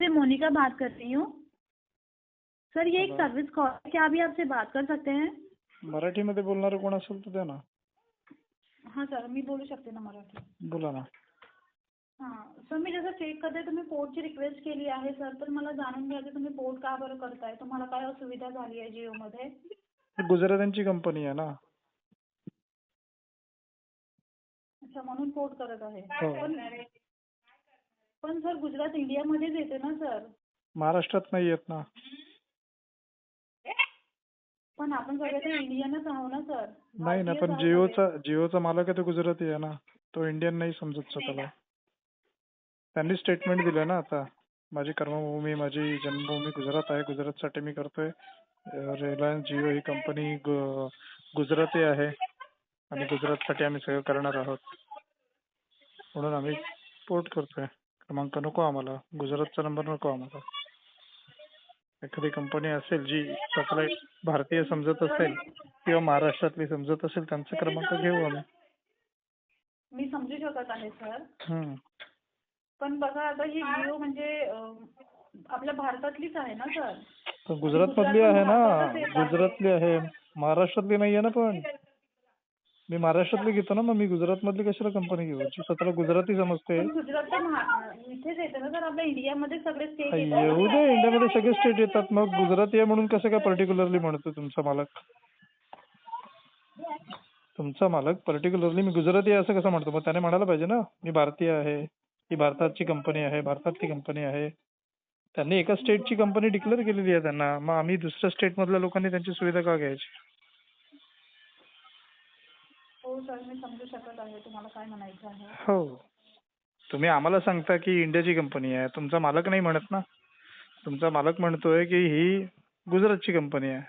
से मोनिका बात कर रही हूँ। सर ये एक. सर्विस कॉल है क्या अभी आपसे बात कर सकते हैं? मराठीमध्ये बोलणारं कोण असेल तर द्या ना हाँ सर मी बोलू शकते ना मराठी. बोला ना. हाँ सर मी जसं चेक करते तुम्ही पोर्टची रिक्वेस्ट केली आहे सर तर मला जाणून घ्यायचं तुम्ही पोर्ट का बरं करताय? तुम्हाला काय असुविधा झाली आहे जिओमध्ये? गुजरात्यांची कंपनी आहे ना. अच्छा म्हणून पोर्ट करत आहे. हो. पण पण सर गुजरात इंडियामध्येच येते ना सर. महाराष्ट्रात नाही येत ना. पण आपण सगळे तर इंडियनच आहो ना सर. नाही ना पण जिओचा जिओचा मालक आहे तो गुजराती आहे ना. तो इंडियन नाही समजत स्वतःला. त्यांनी स्टेटमेंट दिलं ना आता. माझी कर्मभूमी माझी जन्मभूमी गुजरात आहे. गुजरातसाठी मी करतोय. रिलायन्स जिओ ही कंपनी गुजराती आहे. आणि गुजरातसाठी आम्ही सगळं करणार आहोत. म्हणून आम्ही पोर्ट करतोय. क्रमांक नको आम्हाला. गुजरातचा नंबर नको आम्हाला. एखादी कंपनी असेल जी स्वतःला भारतीय समजत असेल किंवा महाराष्ट्रातली समजत असेल त्यांचा क्रमांक घेऊ आम्ही. मी समजू शकत आहे सर. हम्म. पण बघा आता ही जिओ म्हणजे अं, आपल्या भारतातलीच आहे ना सर? पण गुजरातमधली आहे ना. गुजरातली आहे. महाराष्ट्रातली नाही आहे ना पण. मी महाराष्ट्रातली घेतो ना मग मी गुजरातमधली कशाला कंपनी घेऊ? जी स्वतःला गुजराती समजते. पण गुजरात तर महा- इथेच येते ना सर आपल्या इंडियामध्ये सगळे स्टेट येऊ दे इंडियामध्ये सगळे स्टेट येतात. मग गुजराती आहे म्हणून कसं काय पर्टिक्युलरली म्हणतो तुमचा मालक? तुमचा मालक पर्टिक्युलरली मी गुजराती आहे असं कसं म्हणतो? मग त्याने म्हणायला पाहिजे ना मी भारतीय आहे ही भारताची कंपनी आहे भारतातली कंपनी आहे. त्यांनी एका स्टेटची कंपनी डिक्लेअर केलेली आहे त्यांना. मग आम्ही दुसऱ्या स्टेट मधल्या लोकांनी त्यांची सुविधा का घ्यायची? हो सर मी समजू शकत आहे. तुम्हाला काय म्हणायचं आहे? हो. तुम्ही आम्हाला सांगता की इंडियाची कंपनी आहे. तुमचा मालक नाही म्हणत ना? तुमचा मालक म्हणतोय की ही गुजरातची कंपनी आहे.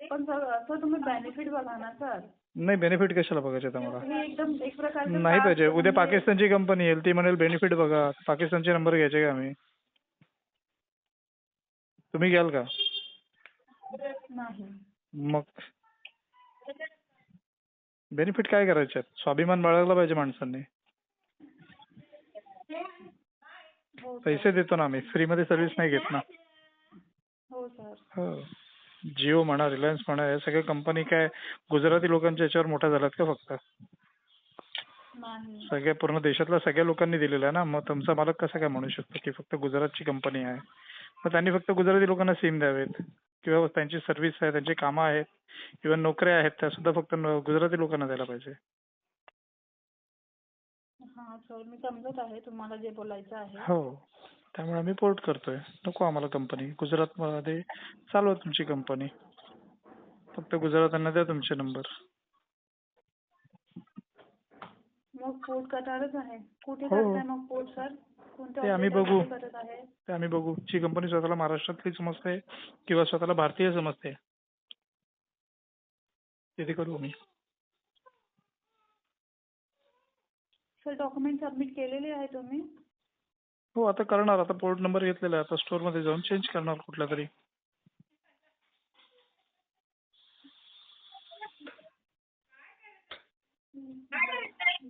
पण सर असं तुम्ही बेनिफिट बघा ना सर नाही बेनिफिट कशाला बघायचे तुम्हाला हे एकदम एक प्रकारचं नाही पाहिजे. उद्या पाकिस्तानची कंपनी येईल ती म्हणेल बेनिफिट बघा. पाकिस्तानचे नंबर घ्यायचे का आम्ही? तुम्ही घ्याल का? नाही. मग? बेनिफिट काय करायचे आहेत? स्वाभिमान बाळगला पाहिजे माणसांनी. हो सर पैसे देतो ना आम्ही. फ्रीमध्ये सर्व्हिस नाही घेत ना. हो सर हो. जिओ म्हणा रिलायन्स म्हणा हे सगळे कंपनी काय गुजराती लोकांच्या याच्यावर मोठ्या झाल्यात का फक्त? नाही. सगळ्या पूर्ण देशातल्या सगळ्या लोकांनी दिलेलं आहे ना. मग तुमचा मालक कसा काय म्हणू शकतो की फक्त गुजरातची कंपनी आहे? मग त्यांनी फक्त गुजराती लोकांना सिम द्यावेत. किंवा त्यांची सर्व्हिस आहे त्यांची कामं आहेत किंवा नोकऱ्या आहेत त्या सुद्धा फक्त न- गुजराती लोकांना द्यायला पाहिजे. हा सर मी समजत आहे तुम्हाला जे बोलायचं आहे. हो त्यामुळे आम्ही पोर्ट करतोय. नको आम्हाला कंपनी गुजरातमध्ये चालवा तुमची कंपनी फक्त गुजरात्यांना द्या तुमचे नंबर मग पोर्ट करणारच आहे. कुठे हो. करताय मग पोर्ट सर कोणत्या ते आम्ही बघू. करत ते आम्ही बघू. जी कंपनी स्वतःला महाराष्ट्रातली समजते किंवा स्वतःला भारतीय समजते तिथे करू आम्ही. सर डॉक्युमेंट सबमिट केलेले आहे तुम्ही? हो आता करणार. आता पोर्ट नंबर घेतलेला आहे. आता स्टोरमध्ये जाऊन चेंज करणार कुठला तरी.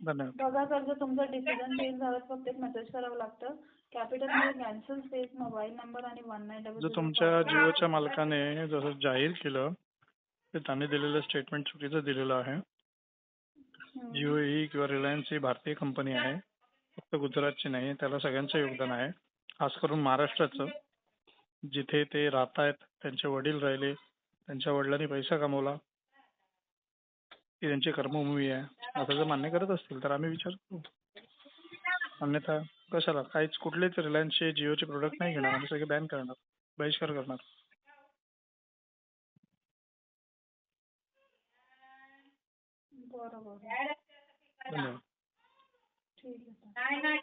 धन्यवाद बघा सर जर तुमचं डिसिजन चेंज झालं फक्त एक मेसेज करावं लागतं. कॅपिटलमध्ये कॅन्सल स्पेस मोबाईल नंबर आणि वन नाईन डबल जर तुमच्या जिओच्या मालकाने जसं जाहीर केलं ते त्यांनी दिलेलं स्टेटमेंट चुकीचं दिलेलं आहे. जिओ ही किंवा रिलायन्स ही भारतीय कंपनी आहे. फक्त गुजरातची नाही त्याला सगळ्यांचं योगदान आहे. खास करून महाराष्ट्राचं. जिथे ते राहत आहेत त्यांचे वडील राहिले त्यांच्या वडिलांनी पैसा कमवला. ती त्यांची कर्मभूमी आहे. असं जर मान्य करत असतील तर आम्ही विचार करू अन्यथा कशाला? काहीच कुठलेच रिलायन्सचे जिओचे प्रोडक्ट नाही घेणार. आम्ही सगळे बॅन करणार. बहिष्कार करणार. बरोबर. धन्यवाद. ठीक आहे.